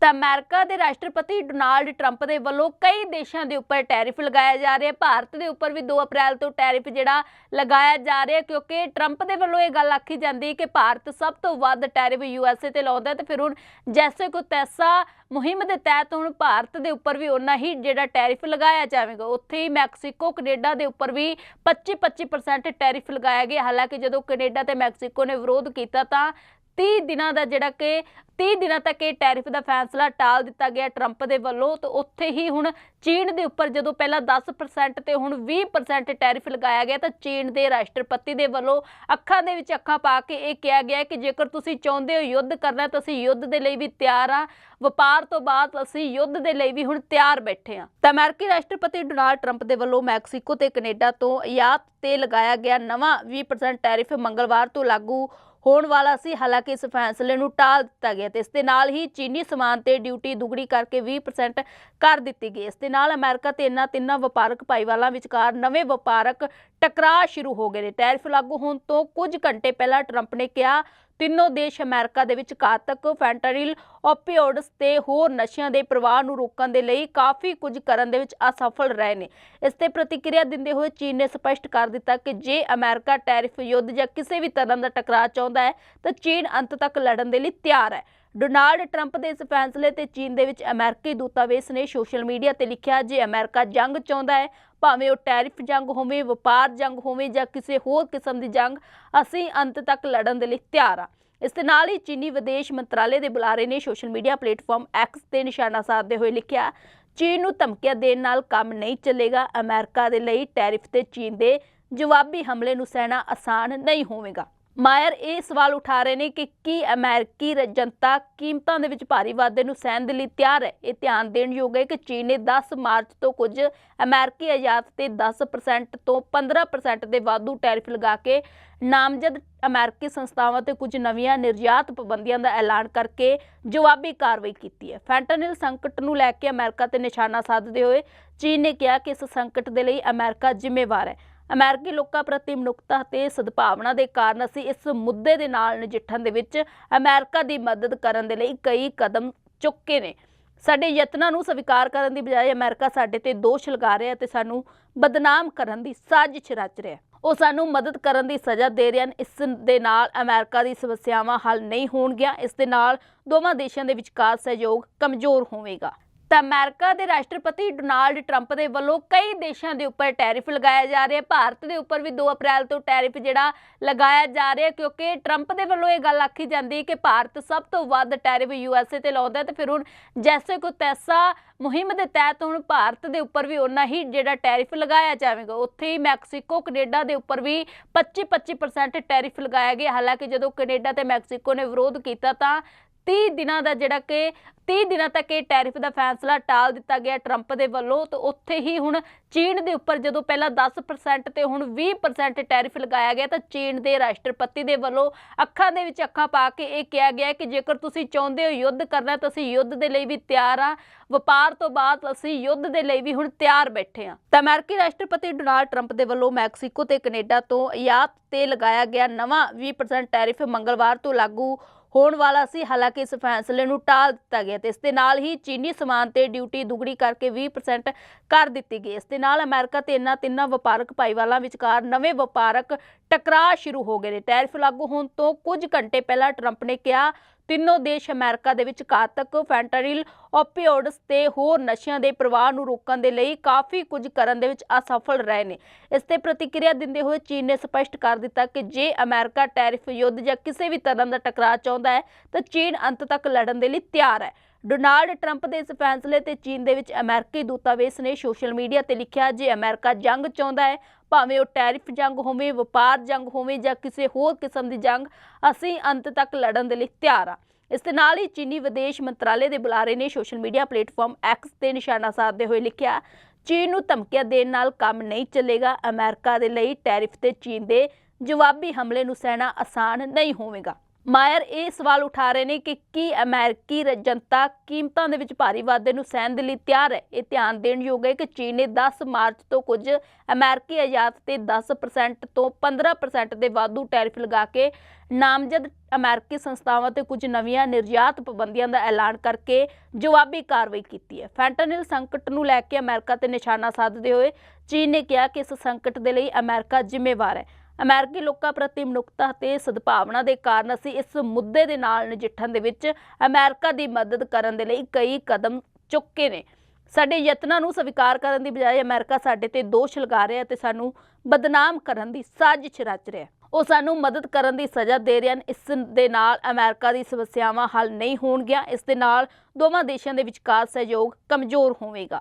ਤਾਂ ਅਮਰੀਕਾ ਦੇ ਰਾਸ਼ਟਰਪਤੀ ਡੋਨਾਲਡ ਟਰੰਪ ਦੇ ਵੱਲੋਂ ਕਈ ਦੇਸ਼ਾਂ ਦੇ ਉੱਪਰ ਟੈਰਿਫ ਲਗਾਇਆ ਜਾ ਰਿਹਾ। ਹੈ ਭਾਰਤ ਦੇ ਉੱਪਰ ਵੀ 2 ਅਪ੍ਰੈਲ ਤੋਂ ਟੈਰਿਫ ਜਿਹੜਾ ਲਗਾਇਆ ਜਾ ਰਿਹਾ ਕਿਉਂਕਿ ਟਰੰਪ ਦੇ ਵੱਲੋਂ ਇਹ ਗੱਲ ਆਖੀ ਜਾਂਦੀ ਹੈ ਕਿ ਭਾਰਤ ਸਭ ਤੋਂ ਵੱਧ ਟੈਰਿਫ ਯੂਐਸਏ ਤੇ ਲਾਉਂਦਾ ਹੈ ਤੇ ਫਿਰ ਹੁਣ ਜੈਸੇ ਕੋ ਤੈਸਾ ਮੁਹਿੰਮ ਦੇ ਤਹਿਤ ਹੁਣ ਭਾਰਤ ਦੇ ਉੱਪਰ ਵੀ ਉਹਨਾਂ ਹੀ ਜਿਹੜਾ ਟੈਰਿਫ ਲਗਾਇਆ ਜਾਵੇਗਾ। ਉੱਥੇ ਹੀ ਮੈਕਸੀਕੋ, ਕੈਨੇਡਾ ਦੇ ਉੱਪਰ ਵੀ 25-25% ਟੈਰਿਫ ਲਗਾਇਆ ਗਿਆ। ਹਾਲਾਂਕਿ ਜਦੋਂ ਕੈਨੇਡਾ ਤੇ ਮੈਕਸੀਕੋ ਨੇ ਵਿਰੋਧ ਕੀਤਾ ਤਾਂ 30 ਦਿਨਾਂ ਦਾ ਜਿਹੜਾ ਕਿ 30 ਦਿਨਾਂ ਤੱਕ ਇਹ ਟੈਰਿਫ ਦਾ ਫੈਸਲਾ ਟਾਲ ਦਿੱਤਾ ਗਿਆ ਟਰੰਪ ਦੇ ਵੱਲੋਂ, ਤੇ ਉੱਥੇ ਹੀ ਹੁਣ ਚੀਨ ਦੇ ਉੱਪਰ ਜਦੋਂ ਪਹਿਲਾਂ 10% ਤੇ ਹੁਣ 20% ਟੈਰਿਫ ਲਗਾਇਆ ਗਿਆ, ਤਾਂ ਚੀਨ ਦੇ ਰਾਸ਼ਟਰਪਤੀ ਦੇ ਵੱਲੋਂ ਅੱਖਾਂ ਦੇ ਵਿੱਚ ਅੱਖਾਂ ਪਾ ਕੇ ਇਹ ਕਿਹਾ ਗਿਆ ਕਿ ਜੇਕਰ ਤੁਸੀਂ ਚਾਹੁੰਦੇ ਹੋ ਯੁੱਧ ਕਰਨਾ, ਤਾਂ ਅਸੀਂ ਯੁੱਧ ਦੇ ਲਈ ਵੀ ਤਿਆਰ ਆ ਵਪਾਰ ਤੋਂ ਬਾਅਦ ਅਸੀਂ ਯੁੱਧ ਦੇ ਲਈ ਵੀ ਹੁਣ ਤਿਆਰ ਬੈਠੇ ਹਾਂ। ਤਾਂ ਅਮਰੀਕੀ ਰਾਸ਼ਟਰਪਤੀ ਡੋਨਾਲਡ ਟਰੰਪ ਦੇ ਵੱਲੋਂ ਮੈਕਸੀਕੋ ਤੇ ਕੈਨੇਡਾ ਤੋਂ ਆਯਾਤ ਤੇ ਲਗਾਇਆ ਗਿਆ ਨਵਾਂ 20% ਟੈਰਿਫ ਮੰਗਲਵਾਰ ਤੋਂ ਲਾਗੂ ਹੋਣ ਵਾਲਾ ਸੀ। ਹਾਲਾਂਕਿ ਇਸ ਫੈਸਲੇ ਨੂੰ ਟਾਲ ਦਿੱਤਾ ਗਿਆ ਤੇ ਇਸ ਦੇ ਨਾਲ ਹੀ ਚੀਨੀ ਸਮਾਨ ਤੇ ਡਿਊਟੀ ਦੁਗਣੀ ਕਰਕੇ 20% ਕਰ ਦਿੱਤੀ ਗਈ। ਇਸ ਦੇ ਨਾਲ ਅਮਰੀਕਾ ਤੇ ਇਹਨਾਂ ਤਿੰਨਾਂ ਵਪਾਰਕ ਭਾਈਵਾਲਾਂ ਵਿਚਕਾਰ ਨਵੇਂ ਵਪਾਰਕ ਟਕਰਾਅ ਸ਼ੁਰੂ ਹੋ ਗਏ ਨੇ। ਟੈਰਿਫ ਲਾਗੂ ਹੋਣ ਤੋਂ ਕੁਝ ਘੰਟੇ ਪਹਿਲਾਂ ਟਰੰਪ ਨੇ ਕਿਹਾ ਤਿੰਨੋਂ ਦੇਸ਼ ਅਮਰੀਕਾ ਦੇ ਵਿੱਚ ਘਾਤਕ ਫੈਂਟਾਨਿਲ ਓਪੀਓਡਸ ਤੇ ਹੋਰ ਨਸ਼ਿਆਂ ਦੇ ਪ੍ਰਵਾਹ ਨੂੰ ਰੋਕਣ ਦੇ ਲਈ ਕਾਫੀ ਕੁਝ ਕਰਨ ਦੇ ਵਿੱਚ ਅਸਫਲ ਰਹੇ ਨੇ। ਇਸ ਤੇ ਪ੍ਰਤੀਕਿਰਿਆ ਦਿੰਦੇ ਹੋਏ ਚੀਨ ਨੇ ਸਪਸ਼ਟ ਕਰ ਦਿੱਤਾ ਕਿ ਜੇ ਅਮਰੀਕਾ ਟੈਰਿਫ ਯੁੱਧ ਜਾਂ ਕਿਸੇ ਵੀ ਤਰ੍ਹਾਂ ਦਾ ਟਕਰਾਅ ਚਾਹੁੰਦਾ ਹੈ, ਤਾਂ ਚੀਨ ਅੰਤ ਤੱਕ ਲੜਨ ਦੇ ਲਈ ਤਿਆਰ ਹੈ। ਡੋਨਾਲਡ ਟਰੰਪ ਦੇ ਇਸ ਫੈਸਲੇ ਤੇ ਚੀਨ ਦੇ ਵਿੱਚ ਅਮਰੀਕੀ ਦੂਤਾਵੇਸ ਨੇ ਸੋਸ਼ਲ ਮੀਡੀਆ ਤੇ ਲਿਖਿਆ ਜੇ ਅਮਰੀਕਾ ਜੰਗ ਚਾਹੁੰਦਾ ਹੈ, ਭਾਵੇਂ ਉਹ ਟੈਰਿਫ ਜੰਗ ਹੋਵੇ, ਵਪਾਰ ਜੰਗ ਹੋਵੇ ਜਾਂ ਕਿਸੇ ਹੋਰ ਕਿਸਮ ਦੀ ਜੰਗ, ਅਸੀਂ ਅੰਤ ਤੱਕ ਲੜਨ ਦੇ ਲਈ ਤਿਆਰ ਹਾਂ। ਇਸ ਦੇ ਨਾਲ ਹੀ ਚੀਨੀ ਵਿਦੇਸ਼ ਮੰਤਰਾਲੇ ਦੇ ਬੁਲਾਰੇ ਨੇ ਸੋਸ਼ਲ ਮੀਡੀਆ ਪਲੇਟਫਾਰਮ ਐਕਸ ਤੇ ਨਿਸ਼ਾਨਾ ਸਾਧਦੇ ਹੋਏ ਲਿਖਿਆ ਚੀਨ ਨੂੰ ਧਮਕੀਆਂ ਦੇਣ ਨਾਲ ਕੰਮ ਨਹੀਂ ਚੱਲੇਗਾ, ਅਮਰੀਕਾ ਦੇ ਲਈ ਟੈਰਿਫ ਤੇ ਚੀਨ ਦੇ ਜਵਾਬੀ ਹਮਲੇ ਨੂੰ ਸਹਿਣਾ ਆਸਾਨ ਨਹੀਂ ਹੋਵੇਗਾ। ਮਾਇਰ ਇਹ ਸਵਾਲ ਉਠਾ ਰਹੇ ਨੇ ਕਿ ਕੀ ਅਮਰੀਕੀ ਰ- ਜਨਤਾ ਕੀਮਤਾਂ ਦੇ ਵਿੱਚ ਭਾਰੀ ਵਾਧੇ ਨੂੰ ਸਹਿਣ ਦੇ ਲਈ ਤਿਆਰ ਹੈ? ਇਹ ਧਿਆਨ ਦੇਣ ਯੋਗ ਹੈ ਕਿ ਚੀਨ ਨੇ 10 ਮਾਰਚ ਤੋਂ ਕੁਝ ਅਮਰੀਕੀ ਆਯਾਤ ਤੇ 10% ਤੋਂ 15% ਦੇ ਵਾਧੂ ਟੈਰਿਫ ਲਗਾ ਕੇ ਨਾਮਜ਼ਦ ਅਮਰੀਕੀ ਸੰਸਥਾਵਾਂ ਤੇ ਕੁਝ ਨਵੀਆਂ ਨਿਰਯਾਤ ਪਾਬੰਦੀਆਂ ਦਾ ਐਲਾਨ ਕਰਕੇ ਜਵਾਬੀ ਕਾਰਵਾਈ ਕੀਤੀ ਹੈ। ਫੈਂਟਨਿਲ ਸੰਕਟ ਨੂੰ ਲੈ ਕੇ ਅਮਰੀਕਾ ਤੇ ਨਿਸ਼ਾਨਾ ਸਾਧਦੇ ਹੋਏ ਚੀਨ ਨੇ ਕਿਹਾ ਕਿ ਇਸ ਸੰਕਟ ਦੇ ਲਈ ਅਮਰੀਕਾ ਜ਼ਿੰਮੇਵਾਰ ਹੈ। ਅਮਰੀਕੀ ਲੋਕਾਂ ਪ੍ਰਤੀ ਮਨੁੱਖਤਾ ਅਤੇ ਸਦਭਾਵਨਾ ਦੇ ਕਾਰਨ ਅਸੀਂ ਇਸ ਮੁੱਦੇ ਦੇ ਨਾਲ ਨਜਿੱਠਣ ਦੇ ਵਿੱਚ ਅਮਰੀਕਾ ਦੀ ਮਦਦ ਕਰਨ ਦੇ ਲਈ ਕਈ ਕਦਮ ਚੁੱਕੇ ਨੇ। ਸਾਡੇ ਯਤਨਾਂ ਨੂੰ ਸਵੀਕਾਰ ਕਰਨ ਦੀ ਬਜਾਏ ਅਮਰੀਕਾ ਸਾਡੇ ਤੇ ਦੋਸ਼ ਲਗਾ ਰਿਹਾ ਤੇ ਸਾਨੂੰ ਬਦਨਾਮ ਕਰਨ ਦੀ ਸਾਜ਼ਿਸ਼ ਰਚ ਰਿਹਾ ਉਹ ਸਾਨੂੰ ਮਦਦ ਕਰਨ ਦੀ ਸਜ਼ਾ ਦੇ ਰਹੇ ਹਨ। ਇਸ ਦੇ ਨਾਲ ਅਮਰੀਕਾ ਦੀ ਸਮੱਸਿਆਵਾਂ ਹੱਲ ਨਹੀਂ ਹੋਣਗੀਆਂ। ਇਸ ਦੇ ਨਾਲ ਦੋਵਾਂ ਦੇਸ਼ਾਂ ਦੇ ਵਿਚਕਾਰ ਸਹਿਯੋਗ ਕਮਜ਼ੋਰ ਹੋਵੇਗਾ। ਤਾਂ ਅਮਰੀਕਾ ਦੇ ਰਾਸ਼ਟਰਪਤੀ ਡੋਨਾਲਡ ਟਰੰਪ ਦੇ ਵੱਲੋਂ ਕਈ ਦੇਸ਼ਾਂ ਦੇ ਉੱਪਰ ਟੈਰਿਫ ਲਗਾਇਆ ਜਾ ਰਿਹਾ। ਭਾਰਤ ਦੇ ਉੱਪਰ ਵੀ 2 ਅਪ੍ਰੈਲ ਤੋਂ ਟੈਰਿਫ ਜਿਹੜਾ ਲਗਾਇਆ ਜਾ ਰਿਹਾ ਕਿਉਂਕਿ ਟਰੰਪ ਦੇ ਵੱਲੋਂ ਇਹ ਗੱਲ ਆਖੀ ਜਾਂਦੀ ਹੈ ਕਿ ਭਾਰਤ ਸਭ ਤੋਂ ਵੱਧ ਟੈਰਿਫ ਯੂਐਸਏ ਤੇ ਲਾਉਂਦਾ ਹੈ ਤੇ ਫਿਰ ਹੁਣ ਜੈਸੇ ਕੋ ਤੈਸਾ ਮੁਹਿੰਮ ਦੇ ਤਹਿਤ ਹੁਣ ਭਾਰਤ ਦੇ ਉੱਪਰ ਵੀ ਉਹਨਾਂ ਹੀ ਜਿਹੜਾ ਟੈਰਿਫ ਲਗਾਇਆ ਜਾਵੇਗਾ। ਉੱਥੇ ਹੀ ਮੈਕਸੀਕੋ, ਕੈਨੇਡਾ ਦੇ ਉੱਪਰ ਵੀ 25-25% ਟੈਰਿਫ ਲਗਾਇਆ ਗਿਆ। ਹਾਲਾਂਕਿ ਜਦੋਂ ਕੈਨੇਡਾ ਤੇ ਮੈਕਸੀਕੋ ਨੇ ਵਿਰੋਧ ਕੀਤਾ ਤਾਂ 30 ਦਿਨਾਂ ਦਾ ਜਿਹੜਾ ਕਿ 30 ਦਿਨਾਂ ਤੱਕ ਇਹ ਟੈਰਿਫ ਦਾ ਫੈਸਲਾ ਟਾਲ ਦਿੱਤਾ ਗਿਆ ਟਰੰਪ ਦੇ ਵੱਲੋਂ, ਤੇ ਉੱਥੇ ਹੀ ਹੁਣ ਚੀਨ ਦੇ ਉੱਪਰ ਜਦੋਂ ਪਹਿਲਾਂ 10% ਤੇ ਹੁਣ 20% ਟੈਰਿਫ ਲਗਾਇਆ ਗਿਆ, ਤਾਂ ਚੀਨ ਦੇ ਰਾਸ਼ਟਰਪਤੀ ਦੇ ਵੱਲੋਂ ਅੱਖਾਂ ਦੇ ਵਿੱਚ ਅੱਖਾਂ ਪਾ ਕੇ ਇਹ ਕਿਹਾ ਗਿਆ ਕਿ ਜੇਕਰ ਤੁਸੀਂ ਚਾਹੁੰਦੇ ਹੋ ਯੁੱਧ ਕਰਨਾ, ਤਾਂ ਅਸੀਂ ਯੁੱਧ ਦੇ ਲਈ ਵੀ ਤਿਆਰ ਹਾਂ। ਵਪਾਰ ਤੋਂ ਬਾਅਦ ਅਸੀਂ ਯੁੱਧ ਦੇ ਲਈ ਵੀ ਹੁਣ ਤਿਆਰ ਬੈਠੇ ਹਾਂ। ਤਾਂ ਅਮਰੀਕੀ ਰਾਸ਼ਟਰਪਤੀ ਡੋਨਾਲਡ ਟਰੰਪ ਦੇ ਵੱਲੋਂ ਮੈਕਸੀਕੋ ਤੇ ਕੈਨੇਡਾ ਤੋਂ ਆਯਾਤ ਤੇ ਲਗਾਇਆ ਗਿਆ ਨਵਾਂ 20% ਟੈਰਿਫ ਮੰਗਲਵਾਰ ਤੋਂ ਲਾਗੂ ਹੋਣ ਵਾਲਾ ਸੀ। ਹਾਲਾਂਕਿ ਇਸ ਫੈਸਲੇ ਨੂੰ ਟਾਲ ਦਿੱਤਾ ਗਿਆ ਤੇ ਇਸ ਦੇ ਨਾਲ ਹੀ ਚੀਨੀ ਸਮਾਨ ਤੇ ਡਿਊਟੀ ਦੁਗਣੀ ਕਰਕੇ 20% ਕਰ ਦਿੱਤੀ ਗਈ। ਇਸ ਦੇ ਨਾਲ ਅਮਰੀਕਾ ਤੇ ਇਹਨਾਂ ਤਿੰਨਾਂ ਵਪਾਰਕ ਭਾਈਵਾਲਾਂ ਵਿਚਕਾਰ ਨਵੇਂ ਵਪਾਰਕ ਟਕਰਾਅ ਸ਼ੁਰੂ ਹੋ ਗਏ ਨੇ। ਟੈਰਿਫ ਲਾਗੂ ਹੋਣ ਤੋਂ ਕੁਝ ਘੰਟੇ ਪਹਿਲਾਂ ਟਰੰਪ ਨੇ ਕਿਹਾ ਤਿੰਨੋਂ ਦੇਸ਼ ਅਮਰੀਕਾ ਦੇ ਵਿੱਚ ਘਾਤਕ ਫੈਂਟਾਨਿਲ ਓਪੀਓਡਸ ਤੇ ਹੋਰ ਨਸ਼ਿਆਂ ਦੇ ਪ੍ਰਵਾਹ ਨੂੰ ਰੋਕਣ ਦੇ ਲਈ ਕਾਫੀ ਕੁਝ ਕਰਨ ਦੇ ਵਿੱਚ ਅਸਫਲ ਰਹੇ ਨੇ। ਇਸ ਤੇ ਪ੍ਰਤੀਕਿਰਿਆ ਦਿੰਦੇ ਹੋਏ ਚੀਨ ਨੇ ਸਪਸ਼ਟ ਕਰ ਦਿੱਤਾ ਕਿ ਜੇ ਅਮਰੀਕਾ ਟੈਰਿਫ ਯੁੱਧ ਜਾਂ ਕਿਸੇ ਵੀ ਤਰ੍ਹਾਂ ਦਾ ਟਕਰਾਅ ਚਾਹੁੰਦਾ ਹੈ, ਤਾਂ ਚੀਨ ਅੰਤ ਤੱਕ ਲੜਨ ਦੇ ਲਈ ਤਿਆਰ ਹੈ। ਡੋਨਾਲਡ ਟਰੰਪ ਦੇ ਇਸ ਫੈਸਲੇ ਤੇ ਚੀਨ ਦੇ ਵਿੱਚ ਅਮਰੀਕੀ ਦੂਤਾਵੇਸ ਨੇ ਸੋਸ਼ਲ ਮੀਡੀਆ ਤੇ ਲਿਖਿਆ ਜੇ ਅਮਰੀਕਾ ਜੰਗ ਚਾਹੁੰਦਾ ਹੈ, ਭਾਵੇਂ ਉਹ ਟੈਰਿਫ ਜੰਗ ਹੋਵੇ, ਵਪਾਰ ਜੰਗ ਹੋਵੇ ਜਾਂ ਕਿਸੇ ਹੋਰ ਕਿਸਮ ਦੀ ਜੰਗ, ਅਸੀਂ ਅੰਤ ਤੱਕ ਲੜਨ ਦੇ ਲਈ ਤਿਆਰ ਹਾਂ। ਇਸ ਦੇ ਨਾਲ ਹੀ ਚੀਨੀ ਵਿਦੇਸ਼ ਮੰਤਰਾਲੇ ਦੇ ਬੁਲਾਰੇ ਨੇ ਸੋਸ਼ਲ ਮੀਡੀਆ ਪਲੇਟਫਾਰਮ ਐਕਸ ਤੇ ਨਿਸ਼ਾਨਾ ਸਾਧਦੇ ਹੋਏ ਲਿਖਿਆ ਚੀਨ ਨੂੰ ਧਮਕੀਆਂ ਦੇਣ ਨਾਲ ਕੰਮ ਨਹੀਂ ਚੱਲੇਗਾ, ਅਮਰੀਕਾ ਦੇ ਲਈ ਟੈਰਿਫ ਤੇ ਚੀਨ ਦੇ ਜਵਾਬੀ ਹਮਲੇ ਨੂੰ ਸਹਿਣਾ ਆਸਾਨ ਨਹੀਂ ਹੋਵੇਗਾ। ਮਾਇਰ ਇਹ ਸਵਾਲ ਉਠਾ ਰਹੇ ਨੇ ਕਿ ਕੀ ਅਮਰੀਕੀ ਰ- ਜਨਤਾ ਕੀਮਤਾਂ ਦੇ ਵਿੱਚ ਭਾਰੀ ਵਾਧੇ ਨੂੰ ਸਹਿਣ ਦੇ ਲਈ ਤਿਆਰ ਹੈ? ਇਹ ਧਿਆਨ ਦੇਣ ਯੋਗ ਹੈ ਕਿ ਚੀਨ ਨੇ 10 ਮਾਰਚ ਤੋਂ ਕੁਝ ਅਮਰੀਕੀ ਆਯਾਤ ਤੇ 10% ਤੋਂ 15% ਦੇ ਵਾਧੂ ਟੈਰਿਫ ਲਗਾ ਕੇ ਨਾਮਜ਼ਦ ਅਮਰੀਕੀ ਸੰਸਥਾਵਾਂ ਤੇ ਕੁਝ ਨਵੀਆਂ ਨਿਰਯਾਤ ਪਾਬੰਦੀਆਂ ਦਾ ਐਲਾਨ ਕਰਕੇ ਜਵਾਬੀ ਕਾਰਵਾਈ ਕੀਤੀ ਹੈ। ਫੈਂਟਨਿਲ ਸੰਕਟ ਨੂੰ ਲੈ ਕੇ ਅਮਰੀਕਾ ਤੇ ਨਿਸ਼ਾਨਾ ਸਾਧਦੇ ਹੋਏ ਚੀਨ ਨੇ ਕਿਹਾ ਕਿ ਇਸ ਸੰਕਟ ਦੇ ਲਈ ਅਮਰੀਕਾ ਜ਼ਿੰਮੇਵਾਰ ਹੈ। ਅਮਰੀਕੀ ਲੋਕਾਂ ਪ੍ਰਤੀ ਮਨੁੱਖਤਾ ਅਤੇ ਸਦਭਾਵਨਾ ਦੇ ਕਾਰਨ ਅਸੀਂ ਇਸ ਮੁੱਦੇ ਦੇ ਨਾਲ ਨਜਿੱਠਣ ਦੇ ਵਿੱਚ ਅਮਰੀਕਾ ਦੀ ਮਦਦ ਕਰਨ ਦੇ ਲਈ ਕਈ ਕਦਮ ਚੁੱਕੇ ਨੇ। ਸਾਡੇ ਯਤਨਾਂ ਨੂੰ ਸਵੀਕਾਰ ਕਰਨ ਦੀ ਬਜਾਏ ਅਮਰੀਕਾ ਸਾਡੇ ਤੇ ਦੋਸ਼ ਲਗਾ ਰਿਹਾ ਤੇ ਸਾਨੂੰ ਬਦਨਾਮ ਕਰਨ ਦੀ ਸਾਜ਼ਿਸ਼ ਰਚ ਰਿਹਾ ਉਹ ਸਾਨੂੰ ਮਦਦ ਕਰਨ ਦੀ ਸਜ਼ਾ ਦੇ ਰਹੇ ਹਨ। ਇਸ ਦੇ ਨਾਲ ਅਮਰੀਕਾ ਦੀ ਸਮੱਸਿਆਵਾਂ ਹੱਲ ਨਹੀਂ ਹੋਣਗੀਆਂ। ਇਸ ਦੇ ਨਾਲ ਦੋਵਾਂ ਦੇਸ਼ਾਂ ਦੇ ਵਿਚਕਾਰ ਸਹਿਯੋਗ ਕਮਜ਼ੋਰ ਹੋਵੇਗਾ।